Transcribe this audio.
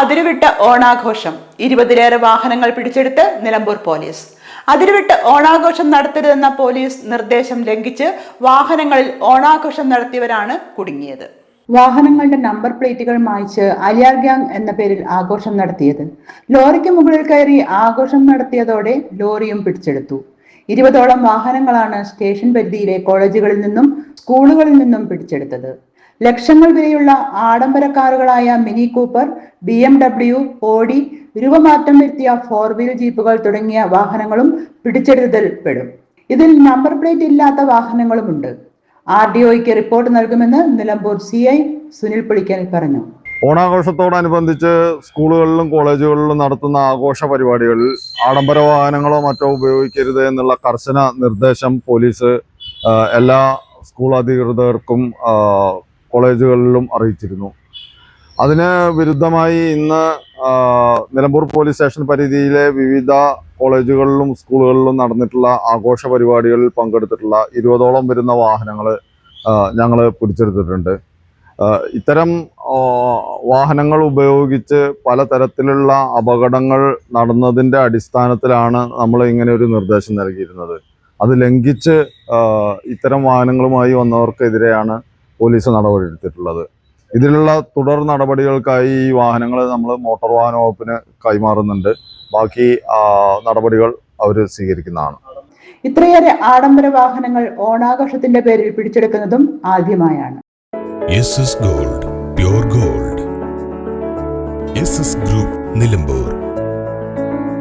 അതിരുവിട്ട ഓണാഘോഷം. ഇരുപതിലേറെ വാഹനങ്ങൾ പിടിച്ചെടുത്ത് നിലമ്പൂർ പോലീസ്. അതിരുവിട്ട് ഓണാഘോഷം നടത്തരുതെന്ന പോലീസ് നിർദ്ദേശം ലംഘിച്ച് വാഹനങ്ങളിൽ ഓണാഘോഷം നടത്തിയവരാണ് കുടുങ്ങിയത്. വാഹനങ്ങളുടെ നമ്പർ പ്ലേറ്റുകൾ മായ്ച്ച് അലിയാർ ഗ്യാങ് എന്ന പേരിൽ ആഘോഷം നടത്തിയത്. ലോറിക്ക് മുകളിൽ കയറി ആഘോഷം നടത്തിയതോടെ ലോറിയും പിടിച്ചെടുത്തു. ഇരുപതോളം വാഹനങ്ങളാണ് സ്റ്റേഷൻ പരിധിയിലെ കോളേജുകളിൽ നിന്നും സ്കൂളുകളിൽ നിന്നും പിടിച്ചെടുത്തത്. ലക്ഷങ്ങൾ വിലയുള്ള ആഡംബര കാറുകളായ Mini Cooper B M W ഓടി രൂപമാറ്റം വരുത്തിയ ഫോർ വീൽ ജീപ്പുകൾ തുടങ്ങിയ വാഹനങ്ങളും പിടിച്ചെടുത്തതിൽ പെടും. ഇതിൽ നമ്പർ പ്ലേറ്റ് ഇല്ലാത്ത വാഹനങ്ങളുമുണ്ട് ആർ ഡി ഒയ്ക്ക് റിപ്പോർട്ട് നൽകുമെന്ന് നിലമ്പൂർ സി ഐ സുനിൽ പുളിക്കൽ പറഞ്ഞു. ഓണാഘോഷത്തോടനുബന്ധിച്ച് സ്കൂളുകളിലും കോളേജുകളിലും നടത്തുന്ന ആഘോഷ പരിപാടികളിൽ ആഡംബര വാഹനങ്ങളോ മറ്റോ ഉപയോഗിക്കരുത് എന്നുള്ള കർശന നിർദ്ദേശം പോലീസ് എല്ലാ സ്കൂൾ അധികൃതർക്കും കോളേജുകളിലും അറിയിച്ചിരുന്നു. അതിന് വിരുദ്ധമായി ഇന്ന് നിലമ്പൂർ പോലീസ് സ്റ്റേഷൻ പരിധിയിലെ വിവിധ കോളേജുകളിലും സ്കൂളുകളിലും നടന്നിട്ടുള്ള ആഘോഷ പരിപാടികളിൽ പങ്കെടുത്തിട്ടുള്ള ഇരുപതോളം വരുന്ന വാഹനങ്ങൾ ഞങ്ങൾ പിടിച്ചെടുത്തിട്ടുണ്ട്. ഇത്തരം വാഹനങ്ങൾ ഉപയോഗിച്ച് പലതരത്തിലുള്ള അപകടങ്ങൾ നടന്നതിന്റെ അടിസ്ഥാനത്തിലാണ് നമ്മൾ ഇങ്ങനെ ഒരു നിർദ്ദേശം നൽകിയിരുന്നത്. അത് ലംഘിച്ച് ഇത്തരം വാഹനങ്ങളുമായി വന്നവർക്കെതിരെയാണ് പോലീസ് നടപടിയെടുത്തിട്ടുള്ളത് ഇതിലുള്ള തുടർ നടപടികൾക്കായി ഈ വാഹനങ്ങൾ നമ്മൾ മോട്ടോർ വാഹന വകുപ്പിന് കൈമാറുന്നുണ്ട്. ബാക്കി നടപടികൾ അവർ സ്വീകരിക്കുന്നതാണ്. ഇത്രയേറെ ആഡംബര വാഹനങ്ങൾ ഓണാഘോഷത്തിന്റെ പേരിൽ പിടിച്ചെടുക്കുന്നതും ആദ്യമായാണ്. Gold pure gold. Group Nilambur.